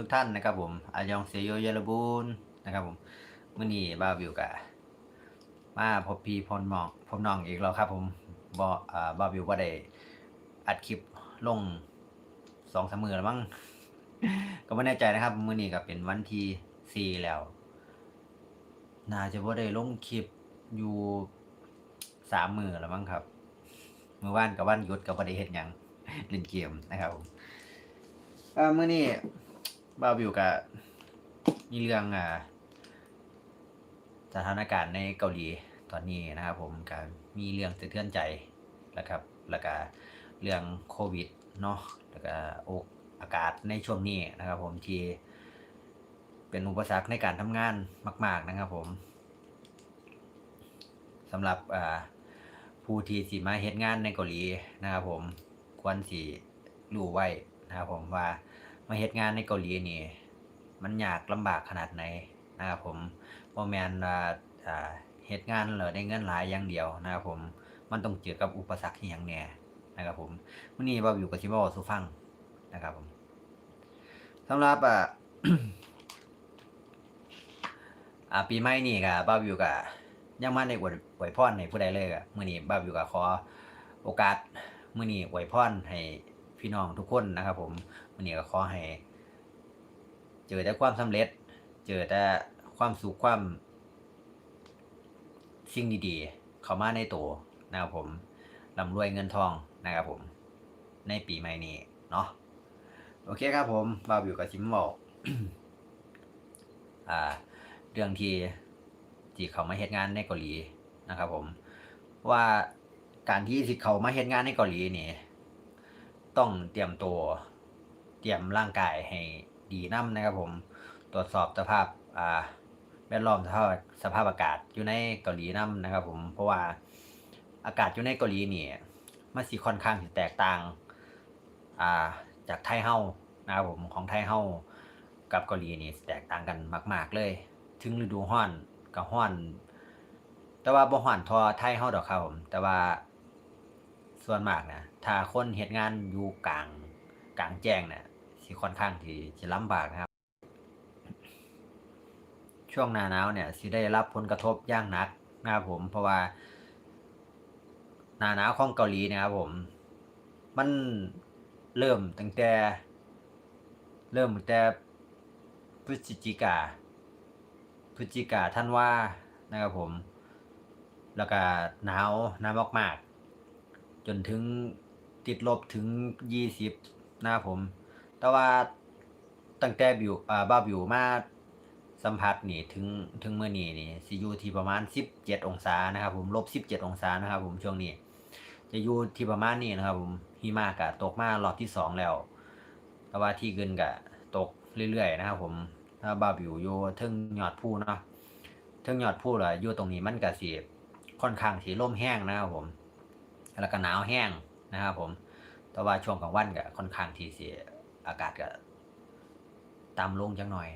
ทุกท่านนะครับผมอายองเซโยเยลบูนนะครับผมมื่อนี้บ้าววิวกะมาพบพีพลมองพบน้องอีกแล้วครับ ผมบออ่าบ้าววิวก็ได้อัดคลิปลงสองสามมือแล้วมั้งก็ไม่แน่ใจนะครับมื่อนี้ก็เป็นวันที่สี่แล้ว น่าจะว่าได้ลงคลิปอยู่สามมือแล้วมั้งครับเมื่อวานกับวันหยุดกับประเด็นหยังเล่นเกมนะครับผมเอ่อมื่อนี้ บ้าวิวกับมีเรื่องอ่าสถานการณ์ในเกาหลีตอนนี้นะครับผมก็มีเรื่องสะเทือนใจนะครับแล้วก็เรื่องโควิดเนาะแล้วก็อกอากาศในช่วงนี้นะครับ ผมที่เป็นอุปสรรคในการทำงานมาก ๆนะครับผมสำหรับผู้ที่สิมาเฮ็ดงานในเกาหลีนะครับ ผมควรสิรู้ไว้นะครับผมว่า มาเฮ็ดงานในเกาหลีนี่ มันยากลำบากขนาดไหนนะครับผมบ่แมนอ่าเฮ็ดงานแล้วได้เงินหลายอย่างเดียวนะครับผมมันต้องเจอกับอุปสรรคอีหยังแน่นะครับผมมื้อนี้บ่าวอยู่กับสิมาเว้าสู่ฟังนะครับผมสำหรับอ่าอ่าปีใหม่นี่ก็บ้าวอยู่กับยังมาได้อวยอวยพรให้ผู้ใดเลยก็มื้อนี้บ้าวอยู่กับขอโอกาสมื้อนี้อวยพรให้พี่น้องทุกคนนะครับ ผม มื้อนี้ก็ขอให้ เจอแต่ความสำเร็จ เจอแต่ความสุขความ สิ่งดีๆ เข้ามาในตัวนะครับผมร่ำรวยเงินทองนะครับผม ในปีใหม่นี้เนาะโอเคครับผมบ่าวอยู่กับชิมบอกอ่า เรื่องที่ที่เขามาเฮ็ดงานในเกาหลีนะครับ ผม ว่าการที่สิเขามาเฮ็ดงานในเกาหลีนี่ ต้องเตรียมตัว เตรียมร่างกายให้ดีน้ำนะครับผมตรวจสอบสภาพอ่าแวดล้อมสภาพสภาพอากาศอยู่ในเกาหลีน้ำนะครับ ผมเพราะว่าอากาศอยู่ในเกาหลีนี่มันสิค่อนข้างแตกต่างอ่าจากไทยเฮานะครับผมของไทยเฮากับเกาหลีนี่แตกต่างกันมาก ๆ เลย ถึงฤดูร้อนก็ร้อน แต่ว่าบ่ร้อนทอไทยเฮาดอกครับผมแต่ว่าส่วนมากนะถ้าคนเฮ็ดงานอยู่กลางกลางแจ้งเนี่ย สิค่อนข้างที่จะลำบากนะครับ ช่วงหน้าหนาวเนี่ยสิได้รับผลกระทบอย่างหนักนะครับผมเพราะว่า หน้าหนาวของเกาหลีนะครับผม มันเริ่มตั้งแต่ เริ่มตั้งแต่พฤศจิกาพฤศจิกาท่านว่านะครับผม แล้วก็หนาวหนาวมากๆ จนถึงติดลบถึงยี่สิบนะครับผม แต่ว่าตั้งแต่บิวอ่าบ้าบิวมาสัมผัสนี่ถึงถึงเมื่อนี้นี่สิอยู่ที่ประมาณสิบเจ็ดองศานะครับผมลบสิบเจ็ดองศานะครับ ผมช่วงนี้ จะอยู่ที่ประมาณนี้นะครับ ผมหิมะกะตกมารอบที่สองแล้ว แต่ว่าที่เกินกะตกเรื่อยๆนะครับ ผมถ้าบ้าบิวอยู่เทึงยอดผู้เนาะเทึงยอดผู้ล่ะอยู่ตรงนี้มันกะสิค่อนข้างสีลมแห้งนะครับผมแล้วก็หนาวแห้งนะครับ ผม แต่ว่าช่วงกลางวันก็ค่อนข้างที่สิ อากาศก็ต่ำลงจังหน่อย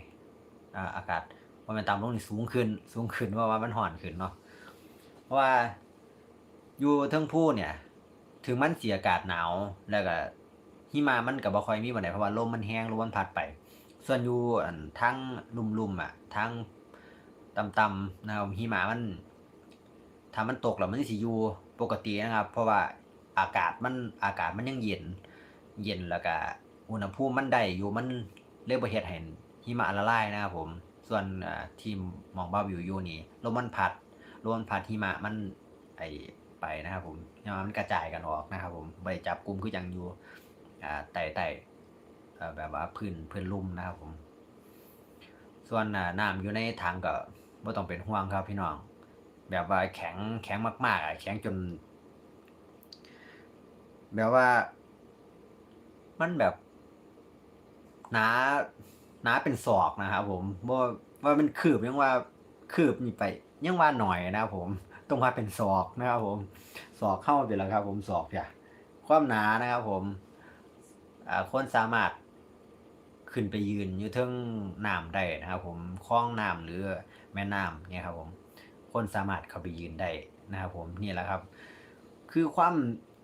อ่าอากาศว่ามันต่ำลงนี่สูงขึ้น สูงขึ้นเพราะว่ามันห่อนขึ้นเนาะเพราะว่าอยู่เทิงผู้เนี่ย ถึงมันเสียอากาศหนาวแล้วก็หิมะมันก็บบ่ค่อยมีปานใดเพราะว่าลมมันแห้งลมมันพัดไป ส่วนอยู่ทั้งลุ่มๆอะทั้งต่ำๆนะครับหิมะมันถ้ามันตกแล้วมันสิอยู่ปกตินะครับ เพราะว่าอากาศมันอากาศมันยังเย็น เย็นแล้วก็ อุณหภูมิมันได้อยู่มันเลยบ่เฮ็ดให้หิมะละลายนะครับผม ส่วนทีมมองบ้าวิวอยู่นี่ลมมันพัดลมมันพัดหิมะมันไอไปนะครับผมหิมะมันกระจายกันออกนะครับ ผมบ่ได้จับกลุ่มคือจังอยู่อ่าใต้ใต้อ่แบบว่าพื้นพื้นลุ่มนะครับผม ส่วนน้ำอยู่ในถังก็บ่ต้องเป็นห่วงครับพี่น้อง แบบว่าแข็งแข็งมากๆอะแข็งจน แบบว่า มันแบบ น้าหนาเป็นศอกนะครับผมว่าว่ามันคืบยังว่าคืบนี่ไปยังว่าหน่อยนะครับผมต้องว่าเป็นศอกนะครับผมศอกเข้าไปแล้วครับ ผมศอกอย่าความหนานะครับ ผมอ่าคนสามารถขึ้นไปยืนอยู่เทิงน้ำได้นะครับ ผมคลองน้ำหรือแม่น้ำเนี่ยครับผม คนสามารถเข้าไปยืนได้นะครับผมนี่แหละครับ คือความ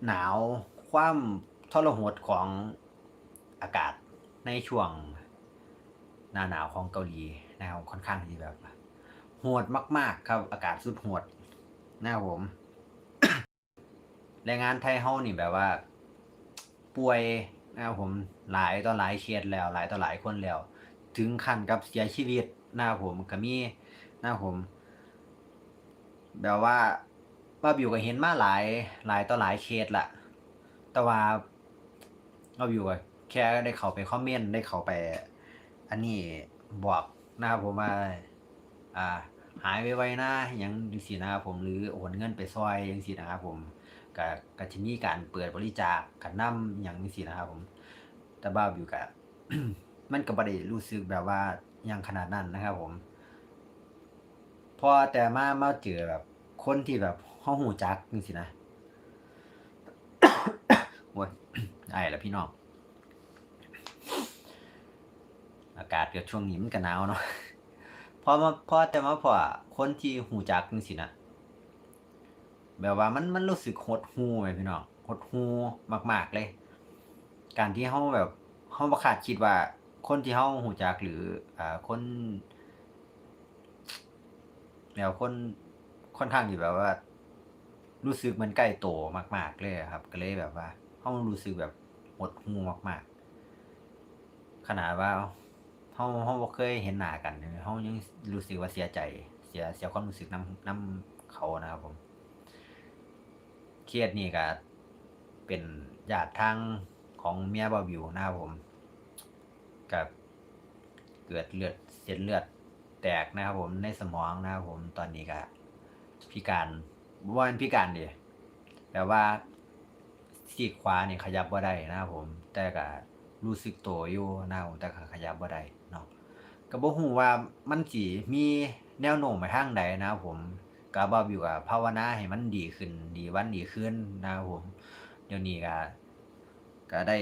หนาวความทรหดของอากาศ ในช่วงหน้าหนาวของเกาหลีนะครับค่อนข้างที่แบบโหดมาก ๆ ครับอากาศสุดโหดนะครับผมแรงงานไทยเฮานี่แบบว่า ป่วยนะครับผมหลายต่อหลายเคสแล้ว หลายต่อหลายคนแล้ว ถึงขั้นกับเสียชีวิตนะครับผมก็มีนะครับผม แบบว่าบ้าบิวก็เห็นมาหลายหลายต่อหลายเคสละแต่ว่าบ้าบิวก็ แค่ได้เข้าไปคอมเมนต์ได้เข้าไป อันนี้บอกนะครับผมว่าอ่า หายไวๆนะอยังจังซี่นะครับผมหรือโอนเงินไปซอยจังซี่นะครับผมก็ก็จะมีการเปิดบริจาคกันนำหยังจังซี่นะครับผม แต่บ้าบิวก็มันก็บ่ได้รู้สึกแบบว่ายังขนาดนั้นนะครับผม พอแต่มามาเจอแบบ คนที่แบบเฮาฮู้จักจังซี่นะโอ้ยไอ้ละพี่น้อง อากาศเกิดช่วงนี้มันก็หนาวเนาะพอมาพอแต่มาพอคนที่ฮู้จักจังซี่นะแบบว่ามันมันรู้สึกหดหู่แหมพี่น้องหดหูมาก ๆเลย การที่เฮาแบบเฮาบ่คาดคิดว่า คนที่เฮาฮู้จักหรืออ่าคนแล้วคนค่อนข้างที่แบบว่า รู้สึกมือนใกล้ตัวมาก ๆ เลยครับ ก็เลยแบบว่าเฮารู้สึกแบบหดหูมาก ๆ ขนาดว่า เฮาเฮาบ่เคยเห็นหน้ากันเฮายังรู้สึกว่าเสียใจ เสียเสียความรู้สึกนำนำเขานะครับผม เคสนี้ก็เป็นญาติทางของเมียบ่าววิวนะครับผมก็เกิดเลือดเส้นเลือดแตกนะครับผมในสมองนะครับผมตอนนี้ก็พิการว่าม่นพิการดิแต่ว่าซีกขวาเนี่ยขยับบ่ได้นะครับผม แต่ก็รู้สึกตัวอยู่นะครับผมแต่ก็ขยับบ่ได้ ก็บ่ฮู้ว่ามันสิมีแนวโน้มไปทางใดนะครับผมก็บ่าววิวก็ภาวนาให้มันดีขึ้น ดีวันดีคืนนะครับผม เดี๋ยวนี้ก็ก็ได้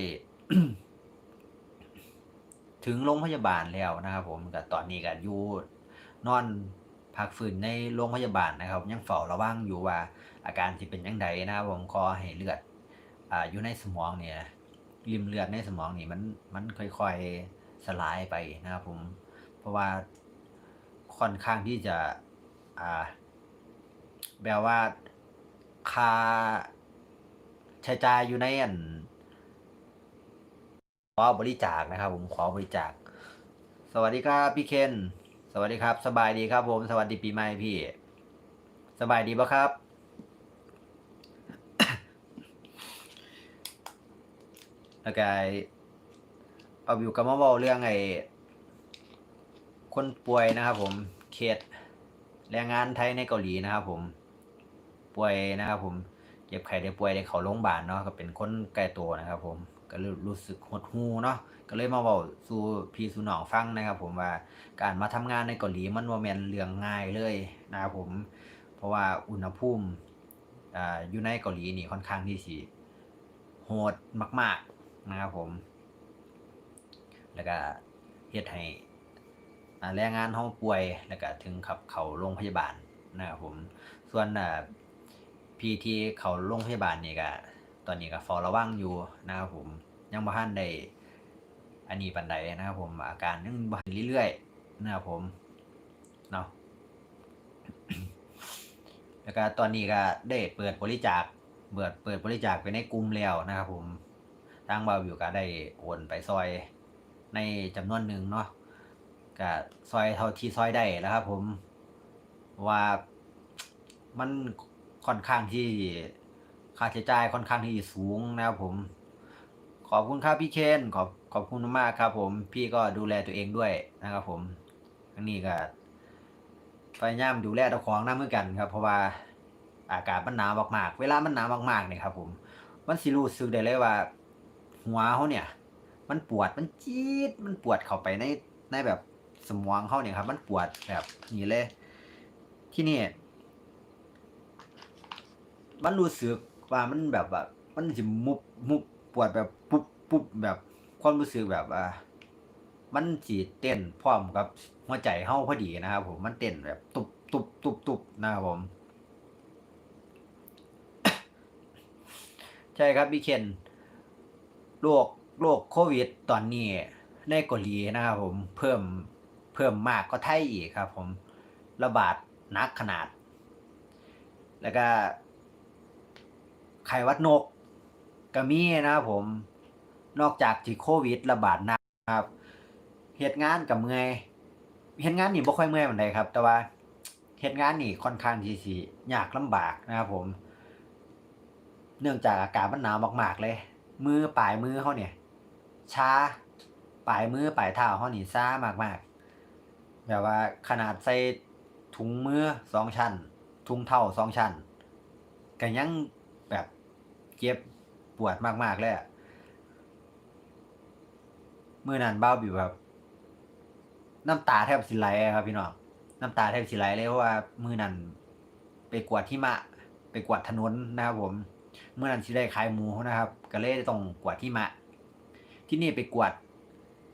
ถึงโรงพยาบาลแล้วนะครับผมก็ตอนนี้ก็อยู่นอนพักฟื้นในโรงพยาบาลนะครับ ยังเฝ้าระวังอยู่ว่า อาการสิเป็นจังไดนะครับผมขอให้เลือดอ่าอยู่ในสมองเนี่ยริมเลือดในสมองนี่มันมันค่อยๆสลายไปนะครับผม เพราะว่าค่อนข้างที่จะอ่าแบบว่าค่าใช้จ่ายอยู่ในอันขอบริจาคนะครับ ผมขอบริจาค สวัสดีครับพี่เคน สวัสดีครับ สบายดีครับผมสวัสดีปีใหม่พี่ สบายดีปะครับ แล้วก็เอาวิวกับมาเว้าเรื่องไอ้ คนป่วยนะครับ ผมเคสแรงงานไทยในเกาหลีนะครับ ผมป่วยนะครับ ผมเจ็บไข้ได้ป่วยได้เข้าโรงพยาบาลเนาะก็เป็นคนใกล้ตัวนะครับ ผมก็รู้สึกหดหูเนาะก็เลยมาเว้าสู่พี่สู่น้องฟังนะครับ ผมว่าการมาทำงานในเกาหลีมันบ่แมนเรื่องง่ายเลยนะครับผม เพราะว่าอุณหภูมิอ่าอยู่ในเกาหลีนี่ค่อนข้างที่สิโหดมาก ๆนะครับผม แล้วก็เฮ็ดให้ แรงงานเฮาป่วยแล้วก็ถึงขับเข้าโรงพยาบาลนะครับผมส่วนพี่ที่เข้าโรงพยาบาลนี่ก็ตอนนี้ก็เฝ้าระวังอยู่นะครับผมยังบ่ทันได้อันนี้ปานใดนะครับผมอาการยังบ่เรื่อยๆนะครับผมเนาะแล้วก็ตอนนี้ก็ได้เปิดบริจาคเปิดเปิดบริจาคไปในกลุ่มแล้วนะครับผมทางบาววิวก็ได้โอนไปซอยในจำนวนหนึ่งเนาะ ก็ซอยเท่าที่ซอยได้แล้วครับ ผมว่ามันค่อนข้างที่ค่าใช้จ่ายค่อนข้างที่สูงนะครับผม ขอบคุณครับพี่เคนขอบขอบคุณมากครับ ผม พี่ก็ดูแลตัวเองด้วยนะครับ ผมอันนี้ก็พยายามดูแลตัวของน้ำเหมือนกันครับ เพราะว่าอากาศมันหนาวมากๆ เวลามันหนาวมากๆเนี่ยครับ ผม มันสิรู้สึกได้เลยว่า หัวเขาเนี่ย มันปวดมันจี๊ดมันปวดเข้าไปในในแบบ สมองเขาเนี่ยครับ มันปวดแบบนี้เลย ที่นี่ มันรู้สึกว่ามันแบบว่ามันสิมุบมุบปวดแบบปุ๊บปุ๊บแบบความรู้สึกแบบว่ามันสีเต้นพร้อมกับหัวใจเฮาพอดีนะครับผมมันเต้นแบบ ตุบตุบตุบตุบนะครับผมใช่ครับพี่เคนโรคโรคโควิดตอนนี้ในเกาหลีนะครับผมเพิ่ม เพิ่มมากก็ไทยอีกครับ ผมระบาดหนักขนาด แล้วก็ไข้หวัดนกก็มีนะครับผมนอกจากที่โควิดระบาดหนักครับเหตุงานกับเมื่อยเหตุงานนี่บ่ค่อยเมื่อยปานใดครับ แต่ว่าเหตุงานนี่ค่อนข้างที่สิยากลำบากนะครับผม เนื่องจากอากาศมันหนาวมากๆเลย มือปลายมือเขาเนี่ยช้าปลายมือปลายเท้าเขานี่ซ่ามากๆ แบบว่าขนาดใส่ถุงมือสองชั้น ถุงเท้าสองชั้นก็ยังแบบเจ็บปวดมากๆเลยอะมือนั้นเบ้าบิวแบบน้ำตาแทบสิไหลครับพี่น้องน้ำตาแทบสิไหลเลยเพราะว่ามือนั้นไปกวดที่มะ ไปกวดถนนนะครับผม เมื่อนั้นสิได้ขายหมูนะครับ ก็เลยต้องกวดที่มะ ที่นี่ไปกวด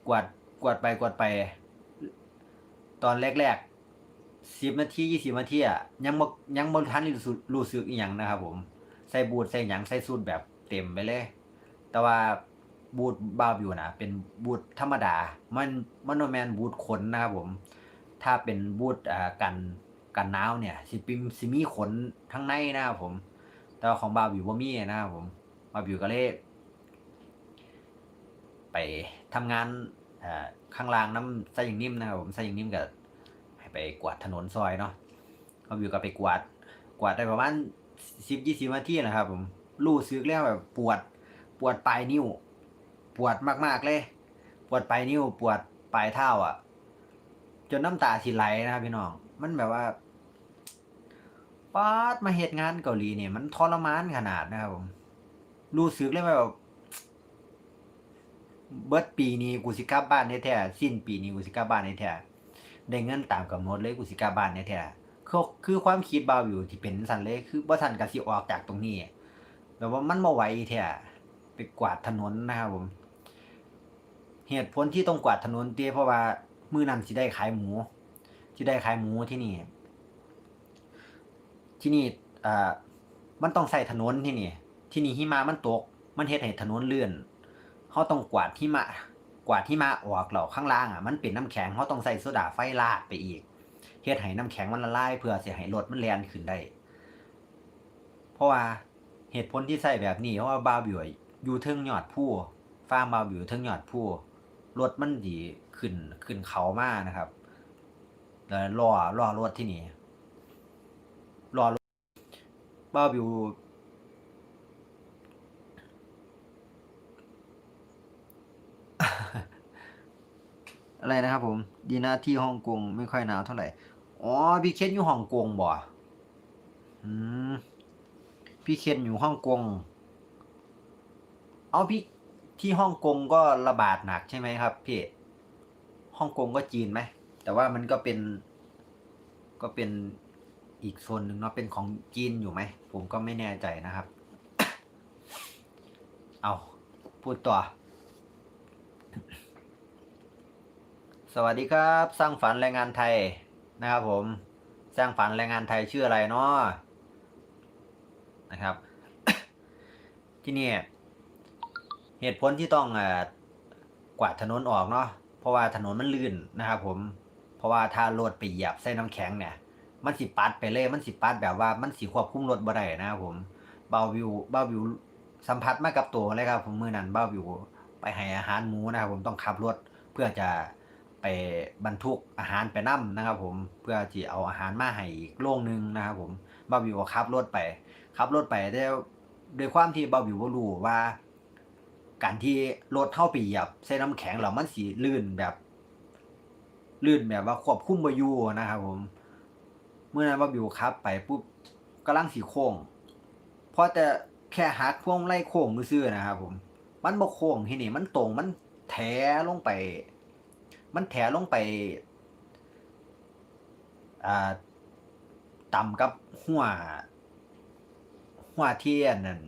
กวดกวดไปกวดไป ตอนแรกๆสิบนาทียี่สิบนาทีอะยังบ่ยังบ่ทันรู้สึกรู้สึกอีหยังนะครับผม ใส่บูทใส่หยังใส่สูทแบบเต็มไปเลย แต่ว่าบูทบาร์บิวนะเป็นบูทธรรมดา มันมันบ่แมนบูทขนนะครับผม ถ้าเป็นบูทอ่ากันกันหนาวเนี่ยสิปิมสิมีขนทั้งในนะครับผม แต่ว่าของบาร์บิวบ่มีนะครับผมบาร์บิวก็เลยไปทำงาน อ่าข้างล่างน้ำไส้อย่างนิ่มนะครับผมไส้อย่างนิ่มก็ให้ไปกวาดถนนซอยเนาะบาร์บิวก็ไปกวาดกวาดได้ประมาณสิบยี่สิบนาทีนะครับ ผมรู้สึกแล้วแบบปวด ปวดปลายนิ้ว ปวดมากๆเลย ปวดปลายนิ้ว ปวดปลายเท้าอะ จนน้ำตาสิไหลนะครับพี่น้องมันแบบว่าป๊าดมาเหตุงานเกาหลีเนี่ยมันทรมานขนาดนะครับผมรู้สึกเลยว่าแบบ เบิดปีนี้กูสิกลับบ้านแท้ๆสิ้นปีนี้กูสิกลับบ้านแท้ๆได้เงินตามกำหนดเลยกูสิกลับบ้านแท้ๆคือคือความคิดบาวอยู่ที่เป็นสันเลยคือบ่ทันก็สิออกจากตรงนี้แบบว่ามันบ่ไหวแท้ไปกวาดถนนนะครับผม เหตุผลที่ต้องกวาดถนนเตี้ยเพราะว่ามื้อนั้นสิได้ขายหมูสิได้ขายหมูที่นี่ ที่นี่อ่ามันต้องใส่ถนนที่นี่ ที่นี่หิมะมันตก มันเฮ็ดให้ถนนเลื่อน เขาต้องกวาดหิมะกวาดหิมะออกแล้วข้างล่างอะมันเป็นน้ำแข็งเขาต้องใส่โซดาไฟลาดไปอีกเฮ็ดให้น้ำแข็งมันละลายเพื่อเสิให้รถมันแล่นขึ้นได้ เพราะว่าเหตุผลที่ใส่แบบนี้เพราะว่าบาบิวอยู่เทิงยอดผู้ฟาร์มบาบิวเทิงยอดผู้รถมันดีขึ้นขึ้นเขามากนะครับแล้วล่อล่อรถที่นี่ล่อรถบาบิว อะไรนะครับผม ดีนะที่ฮ่องกงไม่ค่อยหนาวเท่าไหร่ อ๋อ พี่เคนอยู่ฮ่องกงบ่อืม พี่เคนอยู่ฮ่องกง เอาพี่ที่ฮ่องกงก็ระบาดหนักใช่ไหมครับพี่ฮ่องกงก็จีนไหม แต่ว่ามันก็เป็น ก็เป็นอีกโซนหนึ่งเนาะ เป็นของจีนอยู่ไหม ผมก็ไม่แน่ใจนะครับ เอาพูดต่อ สวัสดีครับสร้างฝันแรงงานไทยนะครับผมสร้างฝันแรงงานไทยชื่ออะไรเนาะนะครับ ที่นี่เหตุผลที่ต้องอกวาดถนนออกเนาะเพราะว่าถนนมันลื่นนะครับผมเพราะว่าถ้ารถไปเหยียบใส่น้ำแข็งเนี่ย มันสิปัดไปเลยมันสิปัดแบบว่ามันสิควบคุมรถบ่ได้นะครับผมเบาวิวเบาวิวสัมผัสมากับตัวเลยครับผมมือนั้นเบาวิวไปให้อาหารหมูนะครับผมต้องขับรถเพื่อจะ ไปบรรทุกอาหารไปนํนะครับผมเพื่อที่เอาอาหารมาให้อีกโรงหนึงนะครับผมบาวิวก็ขับรถไปขับรถไปได้ด้วยความที่บาวิวบ่รู้ว่า การที่รถเข้าไปเหยียบใส่น้ำแข็งแล้วมันสิลื่นแบบลื่นแบบว่าควบคุมบ่อยู่นะครับผม เมื่อนั้นว่าบิวครับไปปุ๊บกำลังสีโค้งเพราะแต่แค่หักพวงไล่โค้งซื่อนะครับผม มันบ่โค้งที่นี่มันตรงมันแถลงไป มันแถลงไปอ่าต่ำกับหัว หัวเทียนนั่น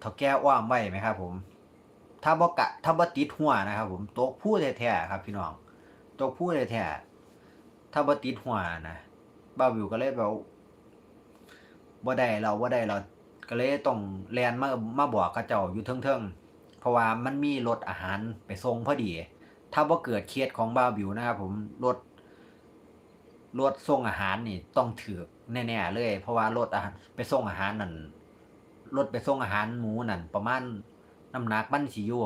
เท่าแก้อ้อมไว้ไหมครับ ผม ถ้าบ่กะถ้าบ่ติดหัวนะครับ ผมตกผู้แท้ๆครับ พี่น้องตกผู้แท้ๆถ้าบ่ติดหัวนะบ้าวิวก็เลยแบบบ่ได้เราบ่ได้เราก็เลยต้องแลนมามาบอกกับเจ้าอยู่เทิงๆ ราะว่ามันมีรถอาหารไปส่งพอดี ถ้าบ่าเกิดเคสของบ้าบิวนะครับผมรถรถส่งอาหารนี่ต้องถือแน่ๆเลย เพราะว่ารถอาหารไปส่งอาหารนั่นรถไปส่งอาหารหมูนั่นประมาณน้ำหนักมันสิอยู่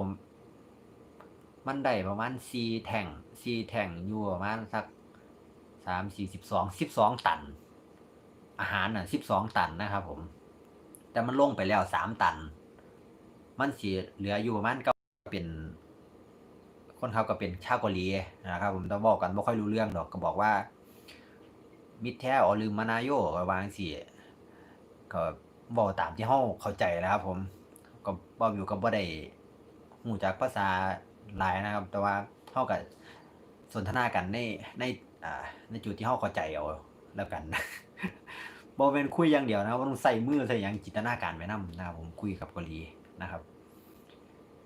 มันได้ประมาณ4แท่ง4แท่งอยู่ประมาณสัก3 4 12 12ตัน อาหารน่ะ12ตันนะครับผม แต่มันลงไปแล้ว3ตัน มันสิเหลืออยู่ประมาณก็เป็น คนเขาก็เป็นชาวเกาหลีนะครับ ผมต้องบอกกันไม่ค่อยรู้เรื่องดอกก็บอกว่า มิดแท้ออลืมมานาโยก็วางสิก็บอกตามที่เฮาเข้าใจนะครับผมก็บ่อยู่กับบ่ได้ฮู้จักภาษาหลายนะครับ แต่ว่าเฮาก็สนทนากันในในอ่าในจุดที่เฮาเข้าใจเอาแล้วกันบ่แม่นคุยอย่างเดียวนะครับต้องใส่มือใส่หยังจินตนาการไปนํนะครับผมคุยกับเกาหลี นะครับ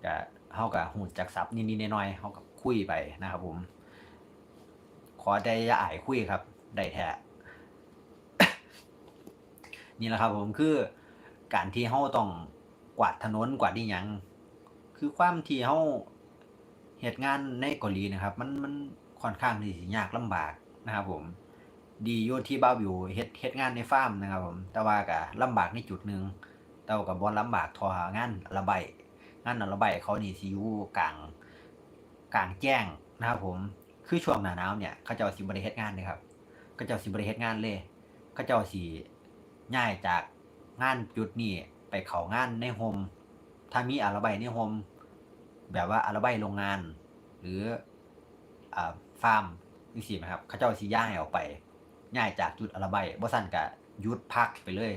ก็เฮาก็ฮู้จักศัพท์นิดๆหน่อยๆเฮาก็คุยไปนะครับ ผม ขอได้ย่าอายคุยครับ ได้แท้นี่แหละครับ ผมคือการที่เฮาต้องกวาดถนนกวาดนี่ยังคือความที่เฮาเฮ็ดงานในเกาหลีนะครับ มันมันค่อนข้างที่สิยากลำบากนะครับ ผม ดีอยู่ที่บ้าววิวเฮ็ดเฮ็ดงานในฟาร์มนะครับ ผม แต่ว่าก็ลำบากในจุดหนึง แต่ว่าก็บ,บ่ลำบากทองานระบายงานระบายเขานี่สิอยู่กลางกลางแจ้งนะครับผมคือช่วงหน้าหนาวเนี่ยเขาจ้าสิบ่ได้เฮ็ดงานเลยครับเขาจ้าสิบ่ได้เฮ็ดงานเลยเขาจ้าสิย้ายจากงานจุดนี้ไปเขางานในโฮมถ้ามีอาระบายในโฮมแบบว่าอาระบายโรงงาน หรืออ่าฟาร์มจังซี่นะครับเขาเจ้าสิย้ายออกไปย้ายจากจุดอาระบายบ่ซั่นก็หยุดพักไปเลย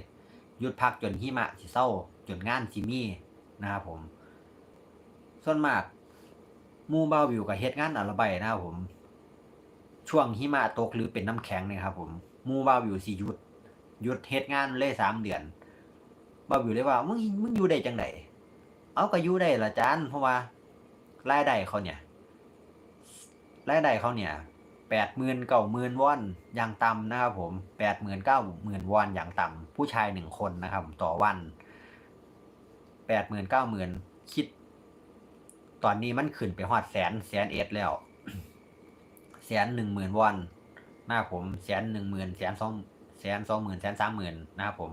หยุดพักจนหิมะสิเซาจนงานสิมีนะครับผม ส่วนมากมูบ่าววิวก็เฮ็ดงานอาระบายนะครับผม ช่วงหิมะตกหรือเป็นน้ำแข็งเนี่ยครับ ผมมูบ่าววิวสิหยุดหยุดเฮ็ดงานเลยสามเดือนบ่าววิวเลยว่ามึงมึงอยู่ได้จังไดเอาก็อยู่ได้ละจานเพราะว่ารายได้เขาเนี่ยรายได้เขาเนี่ย 80,000 90,000วอนอย่างต่ำนะครับผม80,000 90,000วอนอย่างต่ำผู้ชายหนึ่งคนนะครับต่อวัน80,000 90,000คิด ตอนนี้มันขึ้นไปฮอดแสนแสนเอ็ดแล้วแสนหนึ่งหมื่นวอนนะครับผมแสนหนึ่งหมื่นแสนสองแสนสองหมื่นแสนสามหมื่นนะครับผม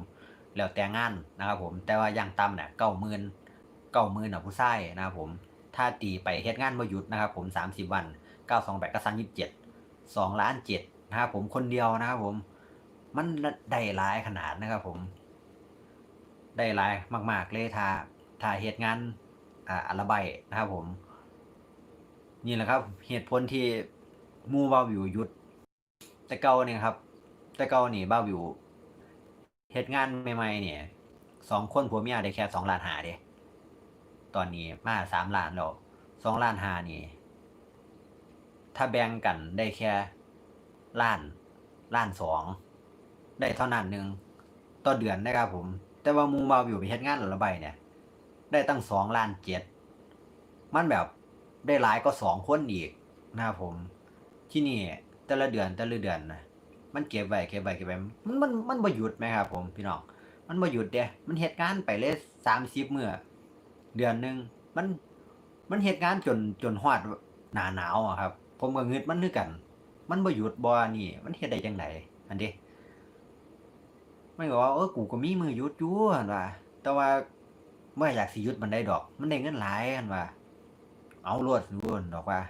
แล้วแต่งานนะครับผมแต่ว่าอย่างต่ำเนี่ยเก้าหมื่นเก้าหมื่นอะผู้ชายนะครับผมถ้าตีไปเฮ็ดงานบ่หยุดนะครับผมสามสิบวันเก้าสองแปดก็สามยี่สิบเจ็ด สองล้านเจ็ดนะครับผมคนเดียวนะครับผม มันได้หลายขนาดนะครับผม ได้หลายมาก ๆ เลยถ้าถ้าเฮ็ดงานอ่าอาระบายนะครับผม นี่แหละครับ เหตุผลที่มูบ่าวิวหยุด แต่เก่าเนี่ยครับ แต่เก่านี่บ่าวิวเฮ็ดงานใหม่ๆเนี่ยสองคนผัวเมียได้แค่สองล้านหาเด้ตอนนี้มาสามล้านแล้วสองล้านหานี่ ถ้าแบ่งกันได้แค่ล้านล้านสองได้เท่านั้นหนึ่งต่อเดือนนะครับผม แต่ว่ามู่บ่าววิวไปเฮ็ดงานระบายเนี่ย ได้ตั้งสองล้านเจ็ดมันแบบได้หลายก็สองคนอีกนะครับผม ที่นี่แต่ละเดือนแต่ละเดือนนะมันเก็บไว้เก็บไว้เก็บไว้มันมันมันบ่หยุดไหมครับผมพี่น้องมันบ่หยุดเด้มันเฮ็ดงานไปเลยสามสิบเมื้อเดือนหนึงมันมันเฮ็ดงานจนจนฮอดหนาหนาวอะครับ ผมก็งึดมันคือกัน มันบ่หยุดบ่นี่ มันเฮ็ดได้จังไดอันเด้มันก็ว่าเออกูก็มีมือหยุดอยู่หั่นว่า แต่ว่าเมื่อยากสิหยุดมันได้ดอก มันได้เงินหลายหั่นว่า เอารวดรวนดอกว่า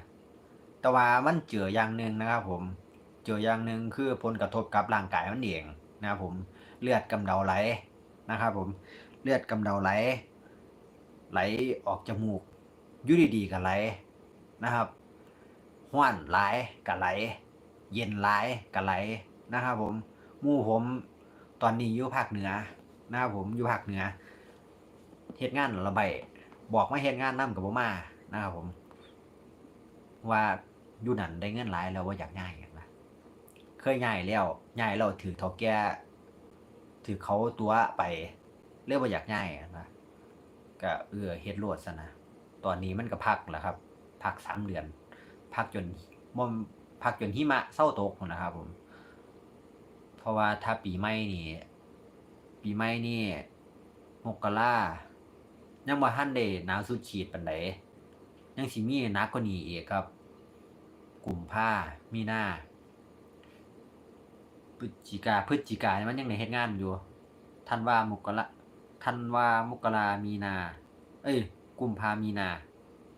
แต่ว่ามันเจออย่างหนึ่งนะครับผม เจออย่างหนึ่งคือผลกระทบกับร่างกายมันเองนะครับผม เลือดกำเดาไหลนะครับผม เลือดกำเดาไหล ไหลออกจมูกอยู่ดีๆก็ไหลนะครับ ห้วนหลายก็ไหล เย็นหลายก็ไหลนะครับผมมู่ผมตอนนี้อยู่ภาคเหนือนะครับผมอยู่ภาคเหนือเฮ็ดงานระบายบอกมาเฮ็ดงานนํกับบ่มานะครับผม ว่าอยู่นั่นได้เงินหลายแล้วบ่าอยากย้ายกันว่าเคยย้ายแล้วย้ายแล้วถือเฒ่าแก่ถือเขาตัวไปเรียกว่าอยากย้ายกันว่าก็เออเฮ็ดโลดซะนะตอนนี้มันก็พักแล้วครับ พักสามเดือน พักจนบ่พักจนหิมะเซาตกนะครับ ผม เพราะว่าถ้าปีใหม่นี่ ปีใหม่นี่มกรายังบ่ทันได้หนาวสุดขีดปานใดยังสิมีหนักกว่านี้อีกครับ กลุ่มภามีนาพฤศจิกาพฤศจิกามันยังได้เฮ็ดงานอยู่ธันว่ามกราธันว่ามกรามีนา เอ้ยกุมภามีนา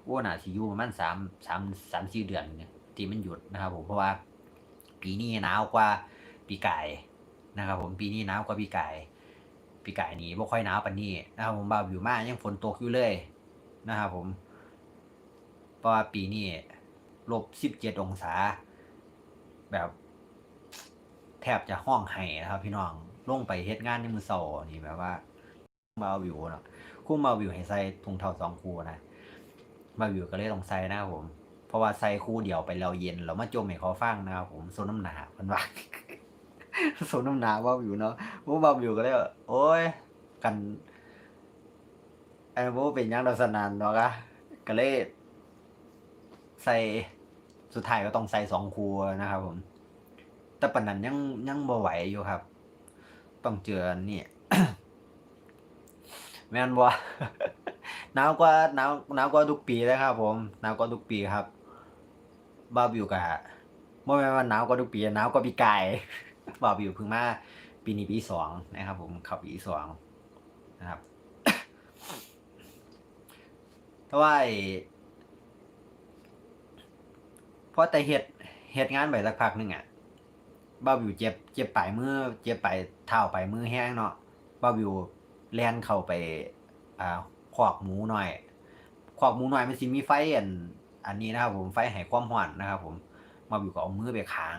โอ้หน่าสิอยู่ประมาณ3 3 3 4เดือนเนี่ยที่มันหยุดนะครับ ผมเพราะว่า ปีนี้หนาวกว่าปีไกายนะครับ ผมปีนี้หนาวกว่าปีไกายปีไกายนี้บ่ค่อยหนาวปานนี้นะครับ ผมบ่าวอยู่มากยังฝนตกอยู่เลยนะครับ ผมเพราะว่าปีนี้ลบ17องศา แบบ แทบจะห้องไห้นะครับ พี่น้องลงไปเฮ็ดงานในมือเสาร์นี่แบบว่าบ่าววิวเนาะคู่บ่าววิวให้ใส่ถุงเท้าสองคู่นะ บ่าววิวก็เลยต้องใส่นะครับผม เพราะว่าใส่คู่เดียวไปแล้วเย็นแล้วมาจมให้เขาฟังนะครับผมโซน้ำหนาเพิ่นว่าโซน้ำหนาบ่าววิวเนาะบ่บ่าววิวก็เลยโอ้ย กันไอ้บ่เป็นยังดอกสนานดอกะก็เลยใส่สุดท้ายก็ต้องใส่สองคู่นะครับผม แต่ปานนั้นยังยังบ่ไหวอยู่ครับ ต้องเจอนี่แม่นบ่ หนาวกว่าหนาวหนาวกว่าทุกปีเลยครับ ผมหนาวกว่าทุกปีครับบาบิวกะบ่แม่ว่าหนาวกว่าทุกปีหนาวกว่าปีกายบาบิวเพิ่งมาปีนี้ปีสองนะครับ ผมข้าปีสองนะครับแต่ว่าไอ้พอแต่เฮ็ดเฮ็ดงานไปสักพักหนึ่งอะบ้าวิวเจ็บเจ็บปลายมือเจ็บปลายเท้าปลายมือแห้งเนาะบ้าวิวแล่นเข้าไปอ่า คอกหมูหน่อยคอกหมูหน่อยมันสิมีไฟอันอันนี้นะครับผมไฟให้ความร้อนนะครับ ผมบ้าวิวก็เอามือไปค้าง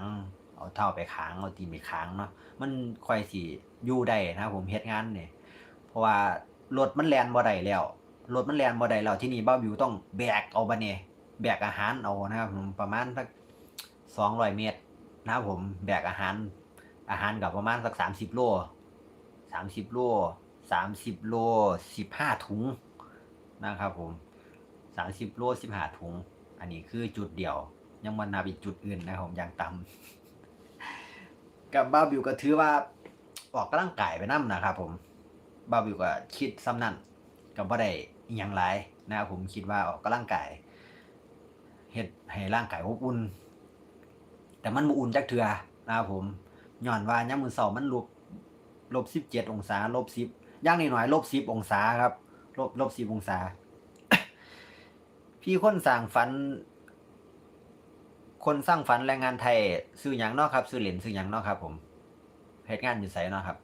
เอาเท้าไปค้างเอาตีนไปค้างเนาะมันค่อยสิอยู่ได้นะครับผมเฮ็ดงานเนี่ยเพราะว่ารถมันแล่นบ่ได้แล้วรถมันแล่นบ่ได้แล้วที่นี่บ้าวิวต้องแบกเอาบัดนี้แบกอาหารเอานะครับผมประมาณสัก200เมตรนะครับผมแบกอาหารอาหารกับประมาณสักสามสิบโลสามสิบโลสามสิบโลสิบห้าถุง นะครับผมสามสิบโลสิบหาถุง อันนี้คือจุดเดียว ยังมันนับอีกจุดอื่นนะผมอย่างต่ำกับบ้าบิวก็ถือว่าออกกำลังกายไปนั่นะครับผมบ้าบิวก็คิดซ้ำนั่นกับว่าได้อย่างไรนะครับผมคิดว่าออกกำลังกายเฮ็ดให้ร่างกายอบอุ่น แต่มันบ่อุ่นจักเทื่อนะครับผมย้อนว่ายามมื้อเช้ามันลบลบ17องศาลบ10อย่างน้อยลบ10องศาครับ ลบลบ10องศา พี่คนสร้างฝัน คนสร้างฝันแรงงานไทยซื้อหยังนาะครับ ซื้อเหรียญซื้อหยังนาะครับ ผมเฮ็ดงานอยู่ไสเนาะครับ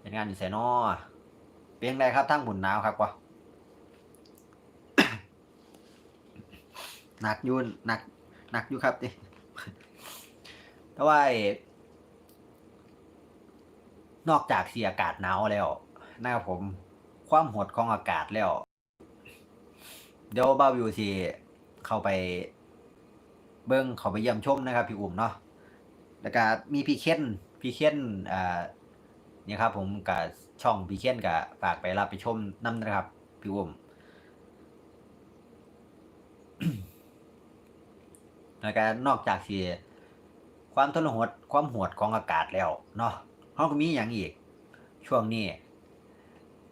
เฮ็ดงานอยู่ไสเนาะเป็นจังไดครับทางบุญหนาวครับวะหนักยู่หนักหนักอยู่ครับดิแต่ว่านอกจากสีอากาศหนาวแล้ว นะครับผม ความหดของอากาศแล้ว เดี๋ยวบ้าวิวสิเข้าไป เบิ้งเข้าไปเยี่ยมชมนะครับ พี่อุ่มเนาะแล้วก็มีพี่เค้นพี่เค้นอ่าเนี่ยครับ ผมกับช่องพี่เค้นกับฝากไปรับไปชมน้ำนะครับ พี่อุ่มแล้วก็นอกจากสิความทนหดความหดของอากาศแล้วเนาะเฮาก็มีอย่างอีก ช่วงนี้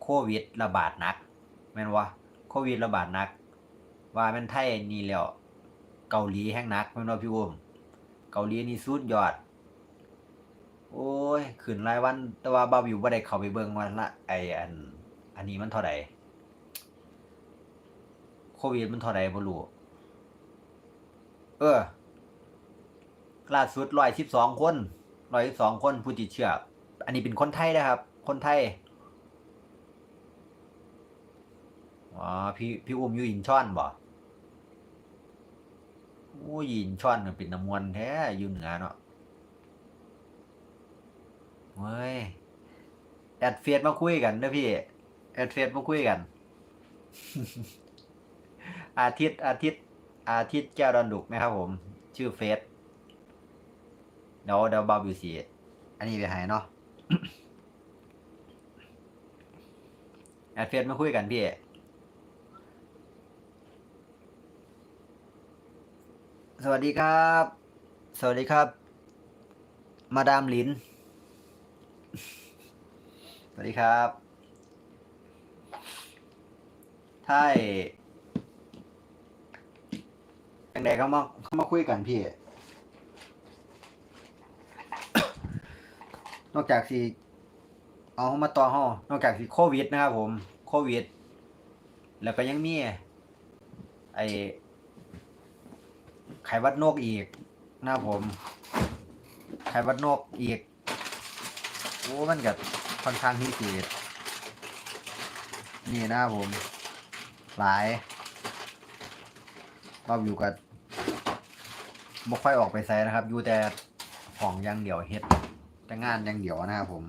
โควิดระบาดหนัก แม่นว่าโควิดระบาดหนัก ว่าแม่นไทยนี่แล้วเกาหลีแห้งหนักแม่นว่าพี่อุ้มเกาหลีนี่สุดยอด โอ้ยขึ้นรายวัน แต่ว่าบ่าวอยู่บ่ได้เข้าไปเบิ่งว่าละไออัน อันนี้มันเท่าใดโควิดมันเท่าใดบ่รู้เออล่าสุดร้อยสิบสองคนร้อยสิบสองคนผู้ติดเชื้ออันนี้เป็นคนไทยนะครับ คนไทย อ๋อพี่พี่อุ้มอยู่อินช่อนบ่โอ้ยอินช่อนเป็นน้ำมวนแท้อยู่เหนือเนาะเว้ยแอดเฟซมาคุยกันเด้อพี่แอดเฟซมาคุยกัน อาทิตย์อาทิตย์ อาทิตย์แก้วดอนดุกนะครับผม ชื่อเฟซเดี๋ยวเดี๋ยวบาบิวสีอันนี้ไปหายเนาะแอดเฟซมาคุยกันพี่ สวัสดีครับ สวัสดีครับ มาดามลิน สวัสดีครับถ้าไอ้จังใดเขามาเขามาคุยกันพี่ นอกจากสิเอาเขามาต่อห้อนอกจากสิโควิดนะครับผม โควิด แล้วก็ยังมีไอ ไขวัดนกอีกนะผม ไขวัดนกอีกโอ้มันกับค่อนข้างที่สินี่นะผม หลายเราอยู่กับบ่ค่อยออกไปไซนะครับ อยู่แต่ของอย่างเดียวเฮ็ดแต่งานอย่างเดียวนะครับผม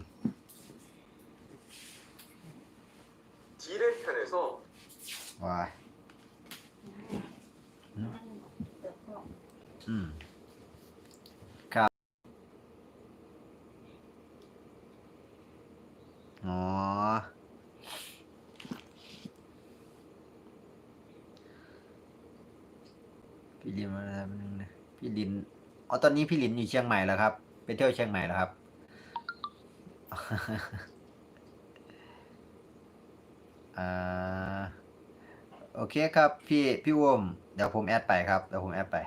อตอนนี้พี่หลินอยู่เชียงใหม่แล้วครับ ไปเที่ยวเชียงใหม่แล้วครับ อ่า โอเคครับ พี่พี่วมเดี๋ยวผมแอดไปครับ เดี๋ยวผมแอดไป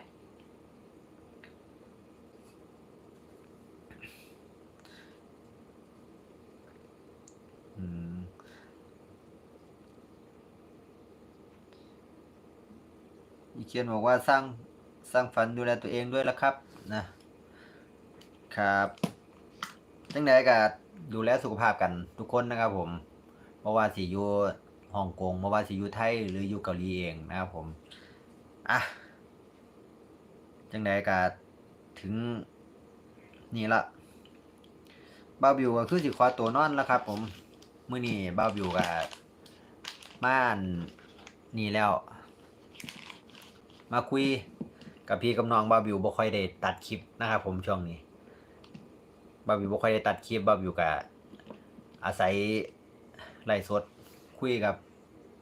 อืมอีเคียนบอกว่าสร้างสร้างฝันดูแลตัวเองด้วยละครับ นะครับจังไดก็ดูแลสุขภาพกันทุกคนนะครับผมเพราะว่าสิอยู่ฮ่องกงเพราะว่าสิอยู่ไทยหรืออยู่เกาหลีเองนะครับผมอะจังไดก็ถึงนี่ละบ้าวบิวก็คือสิขอตัวนอนแล้วครับ ผมมื้อนี้บ้าวบิวก็ม่านนี่แล้ว มาคุย กับพี่กับน้องบาบิวบ่ค่อยได้ตัดคลิปนะครับผมช่วงนี้บาบิวบ่ค่อยได้ตัดคลิปบาบิวก็อาศัยไลฟ์สดคุยกับ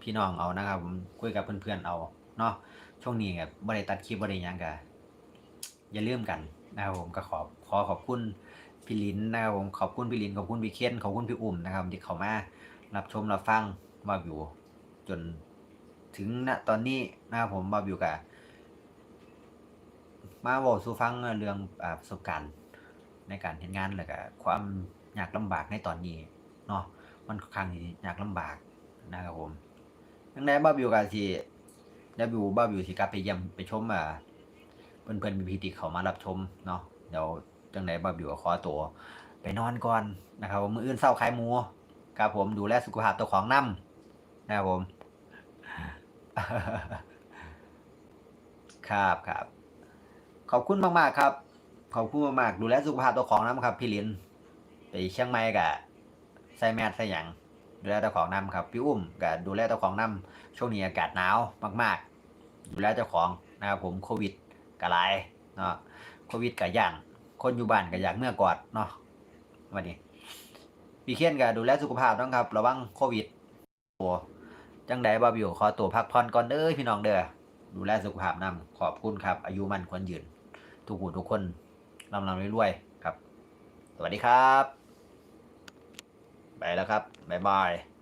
พี่น้องเอานะครับผมคุยกับเพื่อนๆเอาเนาะช่วงนี้ก็บ่ได้ตัดคลิปบ่ได้ยังก็อย่าลืมกันนะครับผมก็ขอขอขอบคุณพี่ลินนะครับผมขอบคุณพี่ลินขอบคุณพี่เคนขอบคุณพี่อุ่มนะครับที่เข้ามารับชมรับฟังบาบิวจนถึงณตอนนี้นะครับผมบาบิวกะ มาบอกสู่ฟังเรื่องอาประสบการณ์ในการเห็นงานแล้วก็ความยากลำบากในตอนนี้เนาะมันค่อนข้างที่ยากลำบากนะครับผมดังนั้นบาบิวกะสิบาบิวบ้าบิวสิกลับไปเยี่ยมไปชมอ่าเพื่อนเพื่อนมีพิธีเขามารับชมเนาะเดี๋ยวจังไดบาบิวขอตัวไปนอนก่อนนะครับผมมืออื่นเช้าขายหมูครับผมดูแลสุขภาพตัวของนํนะครับผม ครับครับ ขอบคุณมากๆครับ ขอบคุณมากๆดูแลสุขภาพตัวของน้ำครับ พี่ลินไปเชียงใหม่กะใส่แมสใส่หยังดูแลเจ้าของน้ำครับพี่อุ้มกะดูแลเจ้าของน้ำช่วงนี้อากาศหนาวมาก ๆ ดูแลเจ้าของนะครับผมโควิดกะหลายเนาะโควิดกะย่างคนอยู่บ้านกะอยากเมื่อกอดเนาะวันนี้พี่เคียนกะดูแลสุขภาพต้องครับระวังโควิดโอ้จังใดบ่าบิวขอตัวพักผ่อนก่อนเด้อพี่น้องเด้อดูแลสุขภาพนำขอบคุณครับ อายุมันควรยืน ทุกหูทุกคนลำลำรวยๆครับ สวัสดีครับ ไปแล้วครับ บ๊ายบาย